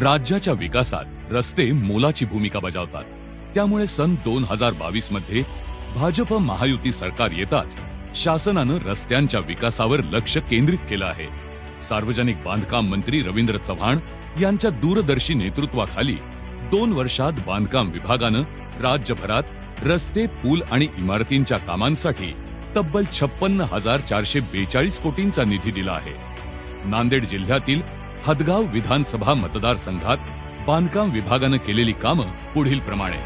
राज्याच्या विकासात रस्ते मोलाची भूमिका बजावतात. त्यामुळे सन दोन हजार बावीसमध्ये भाजप महायुती सरकार येताच शासनानं रस्त्यांच्या विकासावर लक्ष केंद्रित केलं आहे. सार्वजनिक बांधकाम मंत्री रवींद्र चव्हाण यांच्या दूरदर्शी नेतृत्वाखाली दोन वर्षात बांधकाम विभागानं राज्यभरात रस्ते पूल आणि इमारतींच्या कामांसाठी तब्बल छप्पन्न हजार चारशे बेचाळीस कोटींचा निधी दिला आहे. नांदेड जिल्ह्यातील हदगाव विधानसभा मतदारसंघात बांधकाम विभागानं केलेली कामं पुढील प्रमाणे.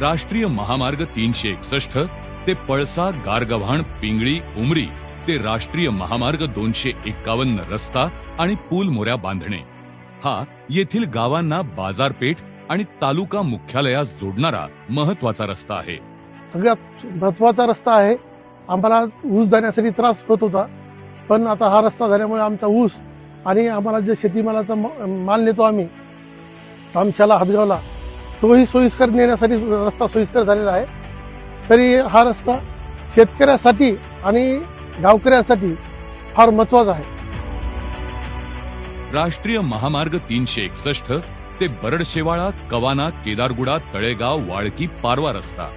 राष्ट्रीय महामार्ग तीनशे एकसष्ट ते पळसा गारगव्हाण पिंगळी उमरी ते राष्ट्रीय महामार्ग दोनशे एक्कावन्न रस्ता आणि पूल मोऱ्या बांधणे. हा येथील गावांना बाजारपेठ आणि तालुका मुख्यालयास जोडणारा महत्त्वाचा रस्ता आहे. सगळ्यात महत्त्वाचा रस्ता आहे. आम्हाला ऊस जाण्यासाठी त्रास होत होता. पण आता हा रस्ता झाल्यामुळे आमचा ऊस आणि आम्हाला जे शेतीमालाचा माल नेतो आम्ही आमच्याला हदगावला तोही सोयीस्कर नेण्यासाठी रस्ता सोयीस्कर झालेला आहे. तरी हा रस्ता शेतकऱ्यासाठी आणि गावकऱ्यासाठी फार महत्त्वाचा आहे. राष्ट्रीय महामार्ग तीनशे एकसष्ट ते बरडशेवाळा कवाना केदारगुडा तळेगाव वाळकी पारवा रस्ता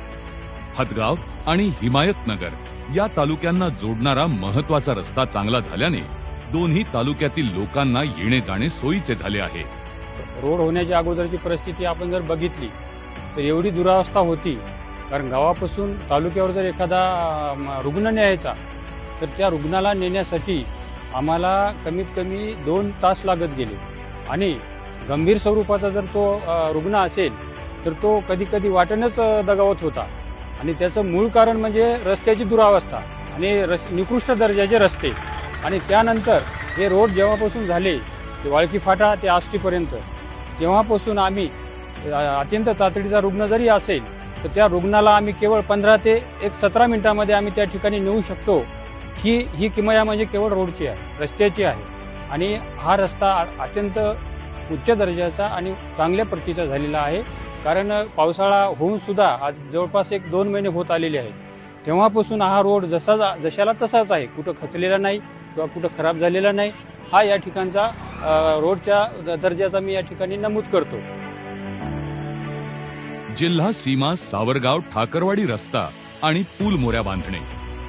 हदगाव आणि हिमायतनगर. या तालुक्यांना जोडणारा महत्त्वाचा रस्ता चांगला झाल्याने दोन्ही तालुक्यातील लोकांना येणे जाणे सोयीचे झाले आहे. रोड होण्याच्या अगोदरची परिस्थिती आपण जर बघितली तर एवढी दुरावस्था होती. कारण गावापासून तालुक्यावर जर एखादा रुग्ण न्यायचा तर त्या रुग्णाला नेण्यासाठी आम्हाला कमीत कमी दोन तास लागत गेले. आणि गंभीर स्वरूपाचा जर तो रुग्ण असेल तर तो कधी कधी वाटेनच दगावत होता. आणि त्याचं मूळ कारण म्हणजे रस्त्याची दुरावस्था आणि रस निकृष्ट दर्जाचे रस्ते. आणि त्यानंतर हे रोड जेव्हापासून झाले ते वाळकी फाटा ते आष्टीपर्यंत. तेव्हापासून आम्ही अत्यंत तातडीचा रुग्ण जरी असेल तर त्या रुग्णाला आम्ही केवळ पंधरा ते एक सतरा मिनिटांमध्ये आम्ही त्या ठिकाणी नेऊ शकतो. ही ही किमया म्हणजे केवळ रोडची आहे रस्त्याची आहे. आणि हा रस्ता अत्यंत उच्च दर्जाचा आणि चांगल्या प्रतीचा झालेला आहे. कारण पावसाळा होऊन सुद्धा आज जवळपास एक दोन महिने होत आलेले आहेत. तेव्हापासून हा रोड जसा जशाला तसाच आहे. कुठं खचलेला नाही किंवा कुठं खराब झालेला नाही हा या ठिकाणचा रोडच्या द- दर्जाचा मी या ठिकाणी नमूद करतो. जिल्हा सीमा सावरगाव ठाकरवाडी रस्ता आणि पूल मोऱ्या बांधणे.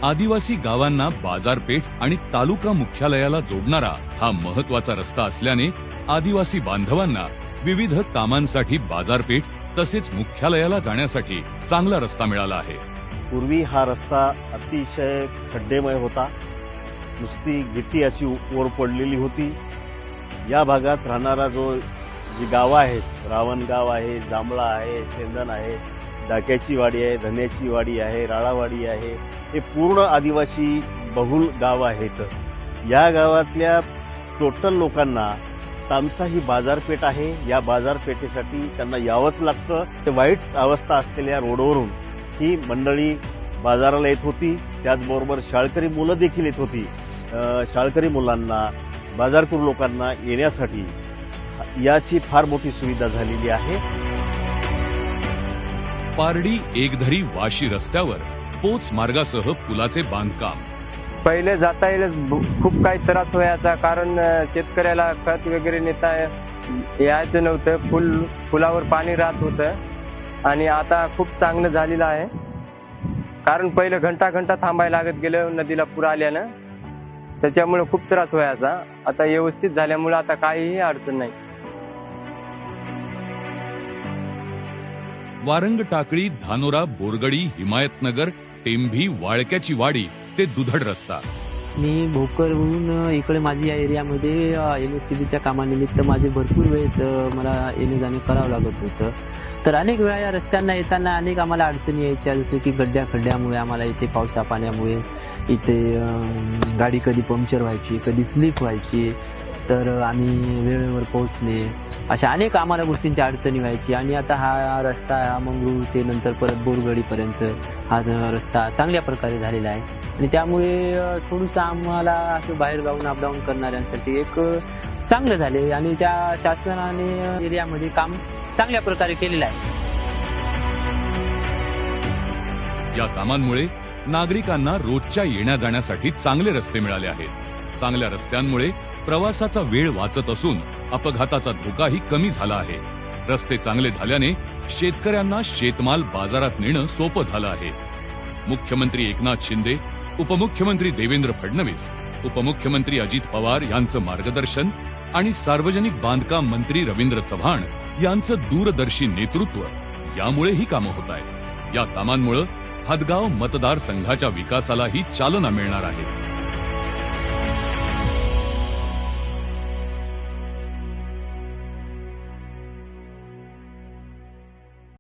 आदिवासी गावांना बाजारपेठ आणि तालुका मुख्यालयाला जोडणारा हा महत्त्वाचा रस्ता असल्याने आदिवासी बांधवांना विविध कामांसाठी बाजारपेठ तसेच मुख्यालयाला जाण्यासाठी चांगला रस्ता मिळाला आहे. पूर्वी हा रस्ता अतिशय खड्डेमय होता. नुसती गिट्टी अशी ओर पडलेली होती. या भागात राहणारा जो जी गावं आहेत रावणगाव आहे जांभळा आहे सेंदन आहे डाक्याची वाडी आहे धन्याची वाडी आहे राळावाडी आहे हे पूर्ण आदिवासी बहुल गाव आहेत. या गावातल्या टोटल लोकांना तामसा ही बाजारपेठ आहे. या बाजारपेठेसाठी त्यांना यावंच लागतं. ते वाईट अवस्था असलेल्या रोडवरून ही मंडळी बाजाराला येत होती. त्याचबरोबर शाळकरी मुलं देखील येत होती. शाळकरी मुलांना बाजारपूर लोकांना येण्यासाठी याची फार मोठी सुविधा झालेली आहे. पारडी एकधरी वाशी रस्त्यावर पोच मार्गासह पुलाचे बांधकाम. पहिले जाता येईलच. खूप काही त्रास व्हायचा. कारण शेतकऱ्याला खत वगैरे नेता यायचं नव्हतं. फुल फुलावर पाणी राहत होतं. आणि आता खूप चांगलं झालेलं आहे. कारण पहिलं घंटा घंटा थांबायला लागत गेलं नदीला पूर आल्यानं. त्याच्यामुळे खूप त्रास व्हायचा. आता व्यवस्थित झाल्यामुळे आता काहीही अडचण नाही. वारंग टाकळी धानोरा बोरगडी हिमायतनगर टेंभी वाळक्याची वाडी ते दुधड रस्ता मी भोकरहून इकडे माझी या एरियामध्ये एम एस सी बीच्या कामानिमित्त माझे भरपूर वेळेस मला येणे जाणे करावं लागत होतं. तर अनेक वेळा या रस्त्यांना येताना अनेक आम्हाला अडचणी यायच्या जसं की गड्ड्या खड्ड्यामुळे आम्हाला इथे पावसा पाण्यामुळे इथे गाडी कधी पंक्चर व्हायची कधी स्लिप व्हायची. तर आम्ही वेळेवर पोहोचणे अशा अनेक आम्हाला गोष्टींची अडचणी व्हायची. आणि आता हा रस्ता मंगळूर ते नंतर परत बोरगडीपर्यंत हा रस्ता चांगल्या प्रकारे झालेला आहे. आणि त्यामुळे थोडंसं आम्हाला असं बाहेर जाऊन अपडाऊन करणाऱ्यांसाठी एक चांगलं झाले आणि त्या शासनाने एरियामध्ये काम चांगल्या प्रकारे केलेलं आहे. या कामांमुळे नागरिकांना रोजच्या येण्या जाण्यासाठी चांगले रस्ते मिळाले आहेत. चांगल्या रस्त्यांमुळे प्रवासाचा वेळ वाचत असून अपघाताचा धोकाही कमी झाला आहे. रस्ते चांगले झाल्याने शेतकऱ्यांना शेतमाल बाजारात नेणं सोपं झालं आहे. मुख्यमंत्री एकनाथ शिंदे उपमुख्यमंत्री देवेंद्र फडणवीस उपमुख्यमंत्री अजित पवार यांचं मार्गदर्शन आणि सार्वजनिक बांधकाम मंत्री रवींद्र चव्हाण यांचं दूरदर्शी नेतृत्व यामुळे ही कामं होत आहेत. या कामांमुळे हदगाव मतदारसंघाच्या विकासालाही चालना मिळणार आहे.